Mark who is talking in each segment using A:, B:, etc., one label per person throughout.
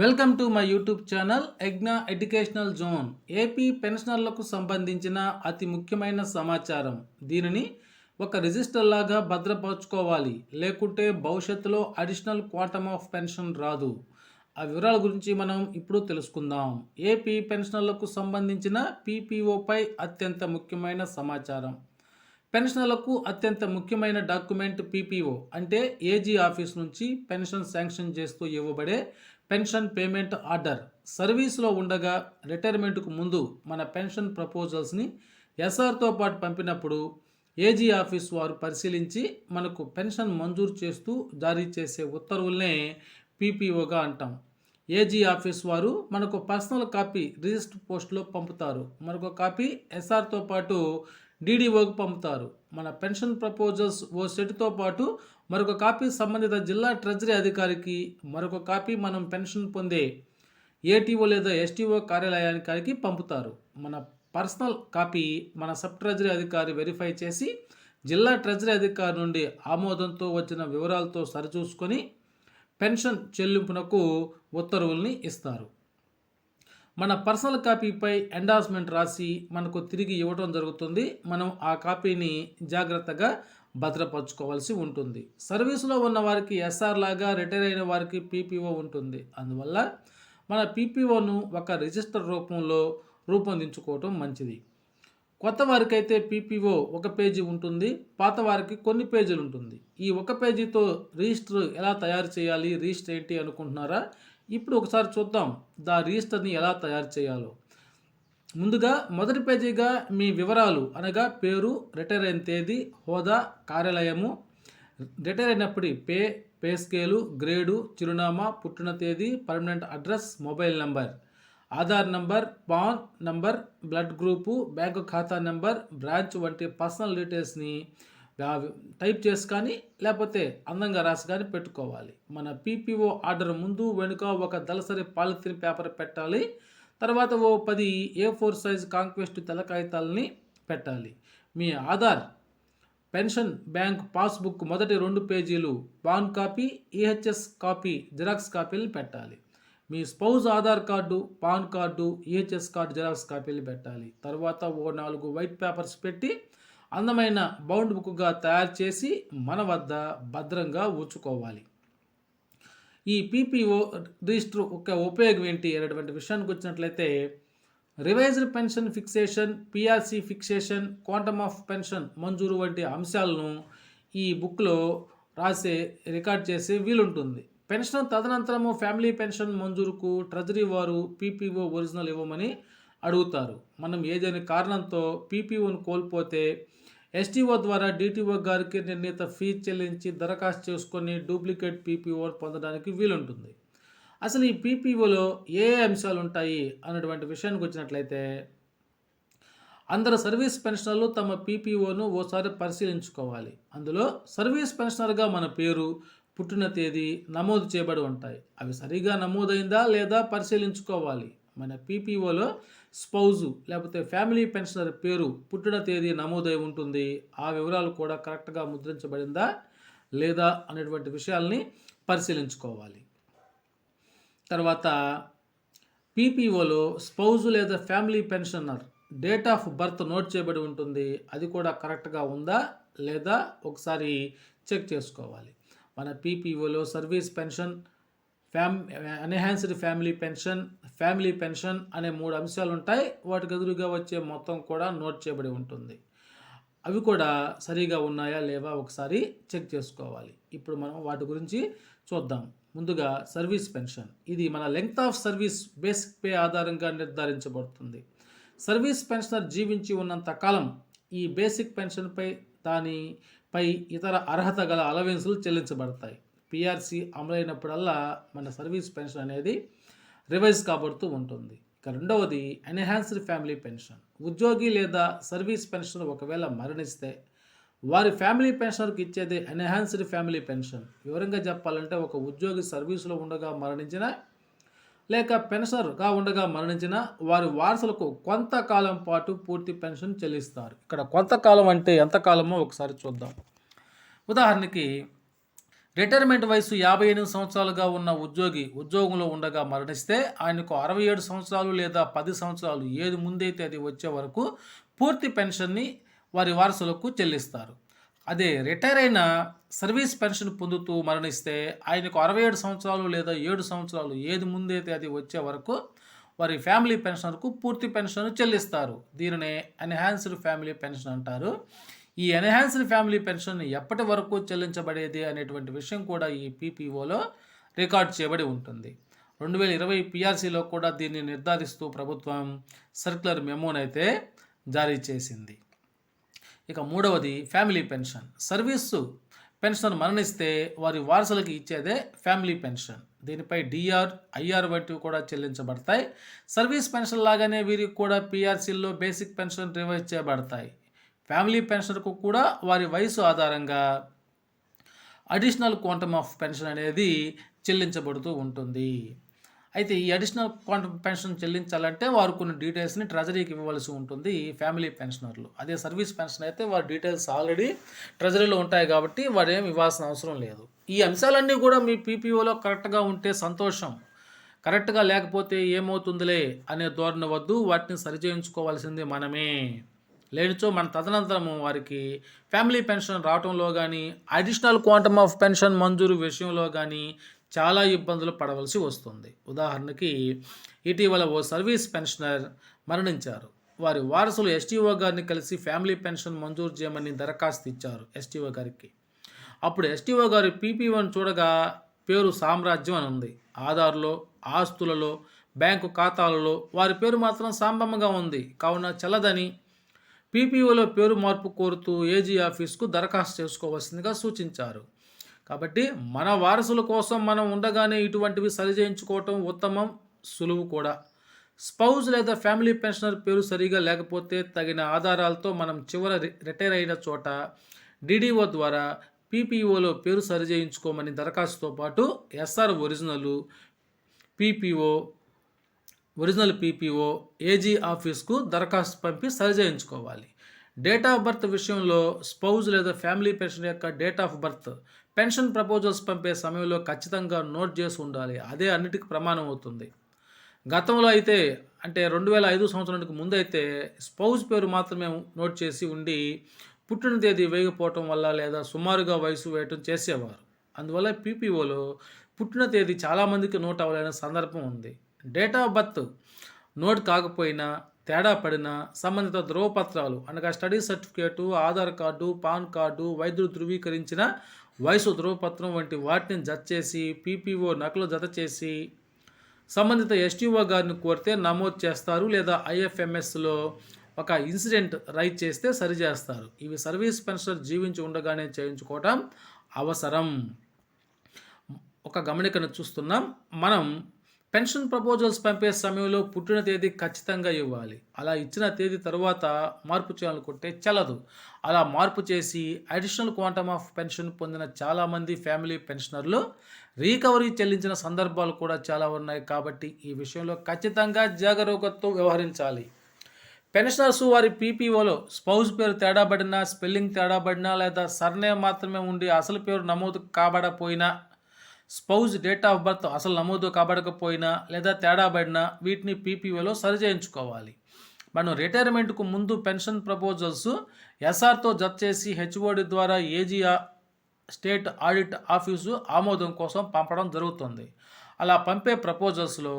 A: Welcome to my YouTube channel ఎగ్నా educational zone AP పెన్షనర్లకు సంబంధించిన అతి ముఖ్యమైన సమాచారం. దీనిని ఒక రిజిస్టర్ లాగా భద్రపరచుకోవాలి. లేకుంటే భవిష్యత్తులో అడిషనల్ క్వాంటమ్ ఆఫ్ పెన్షన్ రాదు. ఆ వివరాల గురించి మనం ఇప్పుడు తెలుసుకుందాం. ఏపీ పెన్షనర్లకు సంబంధించిన పీపీఓపై అత్యంత ముఖ్యమైన సమాచారం. పెన్షనర్లకు అత్యంత ముఖ్యమైన డాక్యుమెంట్ పీపీఓ అంటే ఏజీ ఆఫీస్ నుంచి పెన్షన్ శాంక్షన్ చేస్తూ ఇవ్వబడే పెన్షన్ పేమెంట్ ఆర్డర్ సర్వీస్లో ఉండగా రిటైర్మెంట్కు ముందు మన పెన్షన్ ప్రపోజల్స్ని ఎస్ఆర్తో పాటు పంపినప్పుడు ఏజీ ఆఫీస్ వారు పరిశీలించి మనకు పెన్షన్ మంజూరు చేస్తూ జారీ చేసే ఉత్తర్వులనే పీపీఓగా అంటాం. ఏజీ ఆఫీస్ వారు మనకు పర్సనల్ కాపీ రిజిస్టర్ పోస్ట్లో పంపుతారు. మరొక కాపీ ఎస్ఆర్తో పాటు డీడీఓకి పంపుతారు. మన పెన్షన్ ప్రపోజల్స్ ఓ సెట్తో పాటు మరొక కాపీ సంబంధిత జిల్లా ట్రెజరీ అధికారికి మరొక కాపీ మనం పెన్షన్ పొందే ఏటీఓ లేదా ఎస్టీఓ కార్యాలయానికి పంపుతారు. మన పర్సనల్ కాపీ మన సబ్ ట్రెజరీ అధికారి వెరిఫై చేసి జిల్లా ట్రెజరీ అధికారి నుండి ఆమోదంతో వచ్చిన వివరాలతో సరిచూసుకొని పెన్షన్ చెల్లింపునకు ఉత్తర్వుల్ని ఇస్తారు. మన పర్సనల్ కాపీపై ఎండార్స్మెంట్ రాసి మనకు తిరిగి ఇవ్వడం జరుగుతుంది. మనం ఆ కాపీని జాగ్రత్తగా భద్రపరచుకోవాల్సి ఉంటుంది. సర్వీసులో ఉన్న వారికి ఎస్ఆర్ లాగా రిటైర్ అయిన వారికి పీపీఓ ఉంటుంది. అందువల్ల మన పీపీఓను ఒక రిజిస్టర్ రూపంలో రూపొందించుకోవటం మంచిది. కొత్త వారికైతే పీపీఓ ఒక పేజీ ఉంటుంది. పాత వారికి కొన్ని పేజీలు ఉంటుంది. ఈ ఒక పేజీతో రిజిస్టర్ ఎలా తయారు చేయాలి రిజిస్టర్ ఏంటి అనుకుంటున్నారా? ఇప్పుడు ఒకసారి చూద్దాం. దా రిజిస్టర్ని ఎలా తయారు చేయాలో. ముందుగా మొదటి పేజీగా మీ వివరాలు అనగా పేరు రిటైర్ అయిన తేదీ హోదా కార్యాలయము. రిటైర్ అయినప్పటి పే పే స్కేలు గ్రేడు చిరునామా పుట్టిన తేదీ permanent address mobile number. Aadhaar number PAN number blood group bank ఖాతా నెంబర్ బ్రాంచ్ వంటి పర్సనల్ డీటెయిల్స్ని టైప్ చేసి కానీ లేకపోతే అందంగా రాసి కానీ పెట్టుకోవాలి. మన పీపీఓ ఆర్డర్ ముందు వెనుక ఒక దళసరి పాలిథిన్ పేపర్ పెట్టాలి. తర్వాత ఓ పది ఏ ఫోర్ సైజ్ కాంక్వెస్ట్ తెల్ల కాగితాలని పెట్టాలి. మీ ఆధార్ పెన్షన్ బ్యాంక్ పాస్బుక్ మొదటి రెండు పేజీలు PAN copy EHS copy xerox కాపీలు పెట్టాలి. మీ spouse Aadhaar card PAN card EHS card xerox కాపీలు పెట్టాలి. తర్వాత ఓ నాలుగు వైట్ పేపర్స్ పెట్టి అందమైన బౌండ్ బుక్గా తయారు చేసి మన వద్ద భద్రంగా ఉంచుకోవాలి. ఈ పీపీఓ రిజిస్టర్ యొక్క ఉపయోగం ఏంటి అనేటువంటి విషయానికి వచ్చినట్లయితే revised pension fixation PRC fixation quantum of pension మంజూరు వంటి అంశాలను ఈ బుక్లో రాసే రికార్డ్ చేసే వీలుంటుంది. పెన్షన్ తదనంతరము ఫ్యామిలీ పెన్షన్ మంజూరుకు ట్రెజరీ వారు పీపీఓ ఒరిజినల్ ఇవ్వమని అడుగుతారు. మనం ఏదైనా కారణంతో పీపీఓను కోల్పోతే ఎస్టీఓ ద్వారా డిటిఓ గారికి నిర్ణీత ఫీజు చెల్లించి దరఖాస్తు చేసుకొని డూప్లికేట్ పీపీఓ పొందడానికి వీలుంటుంది. అసలు ఈ పీపీఓలో ఏ ఏ అంశాలు ఉంటాయి అన్నటువంటి విషయానికి వచ్చినట్లయితే అందరు సర్వీస్ పెన్షనర్లు తమ పీపీఓను ఓసారి పరిశీలించుకోవాలి. అందులో సర్వీస్ పెన్షనర్గా మన పేరు పుట్టిన తేదీ నమోదు చేయబడి ఉంటాయి. అవి సరిగా నమోదైందా లేదా పరిశీలించుకోవాలి. మన పీపీఓలో స్పౌజు లేకపోతే ఫ్యామిలీ పెన్షనర్ పేరు పుట్టిన తేదీ నమోదై ఉంటుంది. ఆ వివరాలు కూడా కరెక్ట్గా ముద్రించబడిందా లేదా అనేటువంటి విషయాల్ని పరిశీలించుకోవాలి. తర్వాత పీపీఓలో స్పౌజు లేదా family pensioner date of birth note చేయబడి ఉంటుంది. అది కూడా కరెక్ట్గా ఉందా లేదా ఒకసారి చెక్ చేసుకోవాలి. మన పీపీఓలో service pension fam enhanced family pension family pension అనే మూడు అంశాలు ఉంటాయి వాటికి ఎదురుగా వచ్చే మొత్తం కూడా నోట్ చేయబడి ఉంటుంది. అవి కూడా సరిగా ఉన్నాయా లేవా ఒకసారి చెక్ చేసుకోవాలి. ఇప్పుడు మనం వాటి గురించి చూద్దాం. ముందుగా సర్వీస్ పెన్షన్. ఇది మన length of service basic pay ఆధారంగా నిర్ధారించబడుతుంది. సర్వీస్ పెన్షనర్ జీవించి ఉన్నంత కాలం ఈ బేసిక్ పెన్షన్పై దానిపై ఇతర అర్హత గల అలవెన్సులు చెల్లించబడతాయి. పిఆర్సీ అమలైనప్పుడల్లా మన సర్వీస్ పెన్షన్ అనేది రివైజ్ కాబడుతూ ఉంటుంది. ఇక రెండవది ఎన్హాన్స్డ్ ఫ్యామిలీ పెన్షన్. ఉద్యోగి లేదా సర్వీస్ పెన్షన్ ఒకవేళ మరణిస్తే వారి ఫ్యామిలీ పెన్షనర్కి ఇచ్చేది ఎన్హాన్స్డ్ ఫ్యామిలీ పెన్షన్. వివరంగా చెప్పాలంటే ఒక ఉద్యోగి సర్వీసులో ఉండగా మరణించిన లేక పెన్షనర్గా ఉండగా మరణించిన వారి వారసులకు కొంతకాలం పాటు పూర్తి పెన్షన్ చెల్లిస్తారు. ఇక్కడ కొంతకాలం అంటే ఎంతకాలమో ఒకసారి చూద్దాం. ఉదాహరణకి రిటైర్మెంట్ వయసు యాభై ఎనిమిది సంవత్సరాలుగా ఉన్న ఉద్యోగి ఉద్యోగంలో ఉండగా మరణిస్తే ఆయనకు అరవై ఏడు సంవత్సరాలు లేదా పది సంవత్సరాలు ఏది ముందైతే అది వచ్చే వరకు పూర్తి పెన్షన్ని వారి వారసులకు చెల్లిస్తారు. అదే రిటైర్ అయిన సర్వీస్ పెన్షన్ పొందుతూ మరణిస్తే ఆయనకు అరవై ఏడు సంవత్సరాలు లేదా ఏడు సంవత్సరాలు ఏది ముందైతే అది వచ్చే వరకు వారి ఫ్యామిలీ పెన్షనర్కు పూర్తి పెన్షన్ చెల్లిస్తారు. దీనినే ఎన్హాన్స్డ్ ఫ్యామిలీ పెన్షన్ అంటారు. ఈ ఎన్హాన్స్డ్ ఫ్యామిలీ పెన్షన్ ఎప్పటి వరకు చెల్లించబడేది అనేటువంటి విషయం కూడా ఈ పీపీఓలో రికార్డ్ చేయబడి ఉంటుంది. రెండు వేల ఇరవై పిఆర్సీలో కూడా దీన్ని నిర్ధారిస్తూ ప్రభుత్వం సర్క్యులర్ మెమోనైతే జారీ చేసింది. ఇక మూడవది ఫ్యామిలీ పెన్షన్. సర్వీసు పెన్షన్ మరణిస్తే వారి వారసులకు ఇచ్చేదే ఫ్యామిలీ పెన్షన్. దీనిపై డిఆర్ ఐఆర్ వంటివి కూడా చెల్లించబడతాయి. సర్వీస్ పెన్షన్ లాగానే వీరికి కూడా పిఆర్సీల్లో బేసిక్ పెన్షన్ రివైజ్ చేయబడతాయి. ఫ్యామిలీ పెన్షనర్కు కూడా వారి వయసు ఆధారంగా అడిషనల్ క్వాంటమ్ ఆఫ్ పెన్షన్ అనేది చెల్లించబడుతూ ఉంటుంది. అయితే ఈ అడిషనల్ క్వాంటమ్ పెన్షన్ చెల్లించాలంటే వారు కొన్ని డీటెయిల్స్ని ట్రెజరీకి ఇవ్వవలసి ఉంటుంది ఈ ఫ్యామిలీ పెన్షనర్లు. అదే సర్వీస్ పెన్షన్ అయితే వారి డీటెయిల్స్ ఆల్రెడీ ట్రెజరీలో ఉంటాయి కాబట్టి వారు ఏమి ఇవ్వాల్సిన అవసరం లేదు. ఈ అంశాలన్నీ కూడా మీ పీపీఓలో కరెక్ట్గా ఉంటే సంతోషం. కరెక్ట్గా లేకపోతే ఏమవుతుందిలే అనే ధోరణి వద్దు. వాటిని సరిచేయించుకోవాల్సింది మనమే. లేనిచో మన తదనంతరము వారికి ఫ్యామిలీ పెన్షన్ రావటంలో కానీ అడిషనల్ క్వాంటమ్ ఆఫ్ పెన్షన్ మంజూరు విషయంలో కానీ చాలా ఇబ్బందులు పడవలసి వస్తుంది. ఉదాహరణకి ఇటీవల ఓ సర్వీస్ పెన్షనర్ మరణించారు. వారి వారసులు ఎస్టీఓ గారిని కలిసి ఫ్యామిలీ పెన్షన్ మంజూరు చేయమని దరఖాస్తు ఇచ్చారు ఎస్టీఓ గారికి. అప్పుడు ఎస్టీఓ గారు పీపీఓని చూడగా పేరు సామ్రాజ్యం అని ఉంది. ఆధార్లో ఆస్తులలో బ్యాంకు ఖాతాలలో వారి పేరు మాత్రం సాంబమ్మగా ఉంది. కావున చల్లదని పీపీఓలో పేరు మార్పు కోరుతూ ఏజీ ఆఫీస్కు దరఖాస్తు చేసుకోవాల్సిందిగా సూచించారు. కాబట్టి మన వారసుల కోసం మనం ఉండగానే ఇటువంటివి సరిచేయించుకోవటం ఉత్తమం సులువు కూడా. స్పౌజ్ లేదా ఫ్యామిలీ పెన్షనర్ పేరు సరిగా లేకపోతే తగిన ఆధారాలతో మనం చివర రిటైర్ అయిన చోట డిడిఓ ద్వారా పీపీఓలో పేరు సరిచేయించుకోమని దరఖాస్తుతో పాటు SR original PPO original PPO AG ఆఫీస్కు దరఖాస్తు పంపి సరిచేయించుకోవాలి. డేట్ ఆఫ్ బర్త్ విషయంలో స్పౌజ్ లేదా ఫ్యామిలీ పెన్షన్ యొక్క date of birth pension proposals పంపే సమయంలో ఖచ్చితంగా నోట్ చేసి ఉండాలి. అదే అన్నిటికీ ప్రమాణం అవుతుంది. గతంలో అయితే అంటే రెండు వేల ఐదు సంవత్సరానికి ముందైతే స్పౌజ్ పేరు మాత్రమే నోట్ చేసి ఉండి పుట్టిన తేదీ వేయకపోవటం వల్ల లేదా సుమారుగా వయసు వేయటం చేసేవారు. అందువల్ల పీపీఓలో పుట్టిన తేదీ చాలామందికి నోట్ అవ్వలేని సందర్భం ఉంది. డేట్ ఆఫ్ బర్త్ నోట్ కాకపోయినా తేడా పడిన సంబంధిత ధ్రువపత్రాలు అనగా study certificate Aadhaar card PAN card వైద్యులు ధృవీకరించిన వయసు ధ్రువపత్రం వంటి వాటిని జత చేసి పీపీఓ నకలు జత చేసి సంబంధిత ఎస్టీఓ గారిని కోరితే నమోదు చేస్తారు లేదా ఐఎఫ్ఎంఎస్లో ఒక ఇన్సిడెంట్ రైట్ చేస్తే సరిచేస్తారు ఇవి సర్వీస్ పెన్షనర్ జీవించి ఉండగానే చేయించుకోవటం అవసరం. ఒక గమనికను చూస్తున్నాం. మనం పెన్షన్ ప్రపోజల్స్ పంపే సమయంలో పుట్టిన తేదీ ఖచ్చితంగా ఇవ్వాలి. అలా ఇచ్చిన తేదీ తర్వాత మార్పు చేయాలనుకుంటే చెల్లదు అలా మార్పు చేసి అడిషనల్ క్వాంటమ్ ఆఫ్ పెన్షన్ పొందిన చాలామంది ఫ్యామిలీ పెన్షనర్లు రీకవరీ చెల్లించిన సందర్భాలు కూడా చాలా ఉన్నాయి కాబట్టి ఈ విషయంలో ఖచ్చితంగా జాగరూకతతో వ్యవహరించాలి. పెన్షనర్స్ వారి పీపీఓలో స్పౌజ్ పేరు తేడాబడినా స్పెల్లింగ్ తేడాబడినా లేదా సర్నేమ్ మాత్రమే ఉండి అసలు పేరు నమోదు కాబడపోయినా స్పౌజ్ డేట్ ఆఫ్ బర్త్ అసలు నమోదు కాబడకపోయినా లేదా తేడా పడినా వీటిని పీపీఓలో సరిచేయించుకోవాలి మనం రిటైర్మెంట్కు ముందు పెన్షన్ ప్రపోజల్స్ ఎస్ఆర్తో జత చేసి హెచ్ఓడి ద్వారా ఏజీ స్టేట్ ఆడిట్ ఆఫీసు ఆమోదం కోసం పంపడం జరుగుతుంది. అలా పంపే ప్రపోజల్స్లో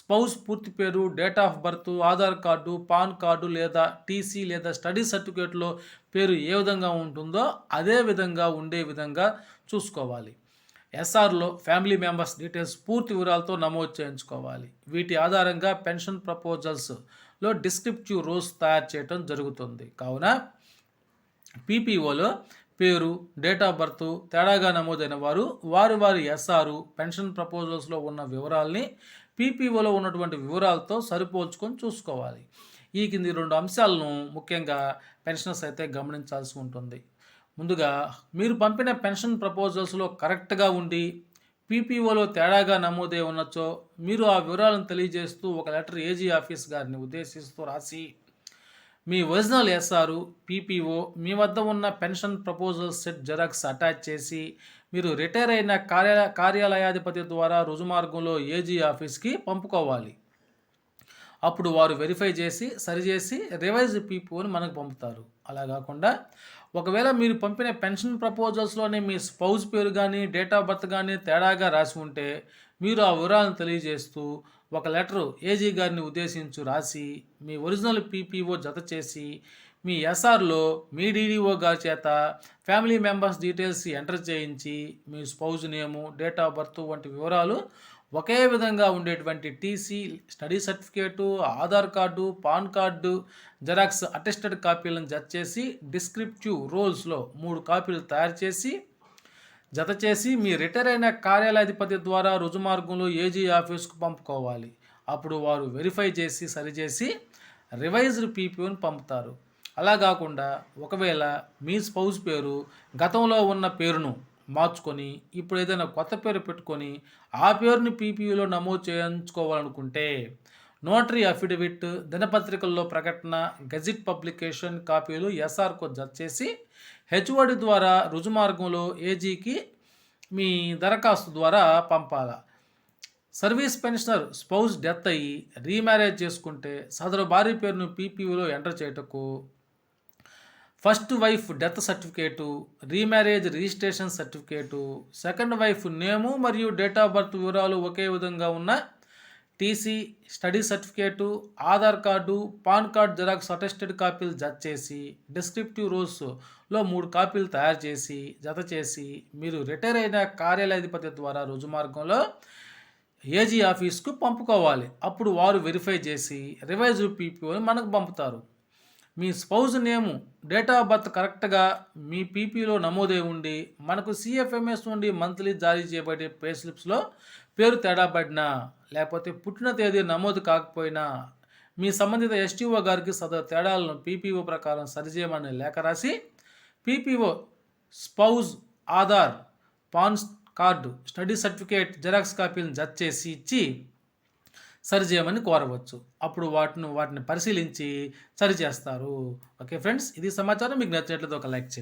A: స్పౌస్ పూర్తి పేరు date of birth Aadhaar card PAN card లేదా టీసీ లేదా స్టడీ సర్టిఫికేట్లో పేరు ఏ విధంగా ఉంటుందో అదే విధంగా ఉండే విధంగా చూసుకోవాలి. ఎస్ఆర్లో ఫ్యామిలీ మెంబర్స్ డీటెయిల్స్ పూర్తి వివరాలతో నమోదు చేయించుకోవాలి. వీటి ఆధారంగా పెన్షన్ ప్రపోజల్స్లో డిస్క్రిప్టివ్ రోల్స్ తయారు చేయడం జరుగుతుంది. కావున పీపీఓలో పేరు డేట్ ఆఫ్ బర్త్ తేడాగా నమోదైన వారు వారి వారి ఎస్ఆర్ పెన్షన్ ప్రపోజల్స్లో ఉన్న వివరాల్ని పీపీఓలో ఉన్నటువంటి వివరాలతో సరిపోల్చుకొని చూసుకోవాలి. ఈ కింది రెండు అంశాలను ముఖ్యంగా పెన్షనర్స్ అయితే గమనించాల్సి ఉంటుంది. ముందుగా మీరు పంపిన పెన్షన్ ప్రపోజల్స్లో కరెక్ట్గా ఉండి పీపీఓలో తేడాగా నమోదై ఉన్నచో మీరు ఆ వివరాలను తెలియజేస్తూ ఒక లెటర్ ఏజీ ఆఫీస్ గారిని ఉద్దేశిస్తూ రాసి మీ ఒరిజినల్ ఎస్ఆర్ పీపీఓ మీ వద్ద ఉన్న pension proposal set xerox attach చేసి మీరు రిటైర్ అయిన కార్య కార్యాలయాధిపతి ద్వారా రుజుమార్గంలో ఏజీ ఆఫీస్కి పంపుకోవాలి. అప్పుడు వారు వెరిఫై చేసి సరిచేసి రివైజ్ పీపీఓని మనకు పంపుతారు. అలా కాకుండా ఒకవేళ మీరు పంపిన పెన్షన్ ప్రపోజల్స్లోనే మీ స్పౌజ్ పేరు కానీ డేట్ ఆఫ్ బర్త్ కానీ తేడాగా రాసి ఉంటే మీరు ఆ వివరాలను తెలియజేస్తూ ఒక లెటరు ఏజీ గారిని ఉద్దేశించు రాసి మీ ఒరిజినల్ పీపీఓ జత చేసి మీ ఎస్ఆర్లో మీ డీడీఓ గారి చేత ఫ్యామిలీ మెంబర్స్ డీటెయిల్స్ ఎంటర్ చేయించి మీ spouse name date of birth వంటి వివరాలు ఒకే విధంగా ఉండేటువంటి TC study certificate Aadhaar card PAN card xerox attested కాపీలను జత చేసి డిస్క్రిప్టివ్ రోల్స్లో మూడు కాపీలు తయారు చేసి జత చేసి మీ రిటైర్ అయిన కార్యాలయాధిపతి ద్వారా రుజుమార్గంలో ఏజీ ఆఫీస్కు పంపుకోవాలి. అప్పుడు వారు వెరిఫై చేసి సరిచేసి రివైజ్డ్ పీపీఓని పంపుతారు. అలా కాకుండా ఒకవేళ మీ స్పౌస్ పేరు గతంలో ఉన్న పేరును మార్చుకొని ఇప్పుడు ఏదైనా కొత్త పేరు పెట్టుకొని ఆ పేరుని పీపీయూలో నమోదు చేయించుకోవాలనుకుంటే నోటరీ అఫిడవిట్ దినపత్రికల్లో ప్రకటన గెజిట్ పబ్లికేషన్ కాపీలు ఎస్ఆర్కు జత చేసి హెచ్ఓడి ద్వారా రుజుమార్గంలో ఏజీకి మీ దరఖాస్తు ద్వారా పంపాల. సర్వీస్ పెన్షనర్ స్పౌస్ డెత్ అయ్యి రీమ్యారేజ్ చేసుకుంటే సదరు భార్య పేరును పీపీయూలో ఎంటర్ చేయటకు first wife death certificate remarriage registration certificate second wife name మరియు డేట్ ఆఫ్ బర్త్ వివరాలు ఒకే విధంగా ఉన్న TC study certificate Aadhaar card PAN card xerox attested కాపీలు జత చేసి డిస్క్రిప్టివ్ రోల్స్లో మూడు కాపీలు తయారు చేసి జత చేసి మీరు రిటైర్ అయిన కార్యాలయాధిపతి ద్వారా రుజుమార్గంలో ఏజీ ఆఫీస్కు పంపుకోవాలి. అప్పుడు వారు వెరిఫై చేసి రివైజ్ పీపీఓని మనకు పంపుతారు. మీ spouse name date of birth కరెక్ట్గా మీ పీపీలో నమోదై ఉండి మనకు సిఎఫ్ఎంఎస్ నుండి మంత్లీ జారీ చేయబడే పే స్లిప్స్లో పేరు తేడా పడినా లేకపోతే పుట్టిన తేదీ నమోదు కాకపోయినా మీ సంబంధిత ఎస్టీఓ గారికి సదరు తేడాలను పీపీఓ ప్రకారం సరిచేయమని లేఖ రాసి PPO spouse Aadhaar PAN card study certificate xerox కాపీలను జత చేసి ఇచ్చి సరిచేయమని కోరవచ్చు. అప్పుడు వాటిని వాటిని పరిశీలించి సరిచేస్తారు. ఓకే ఫ్రెండ్స్ ఇది సమాచారం. మీకు నచ్చినట్లయితే ఒక లైక్ చేయండి.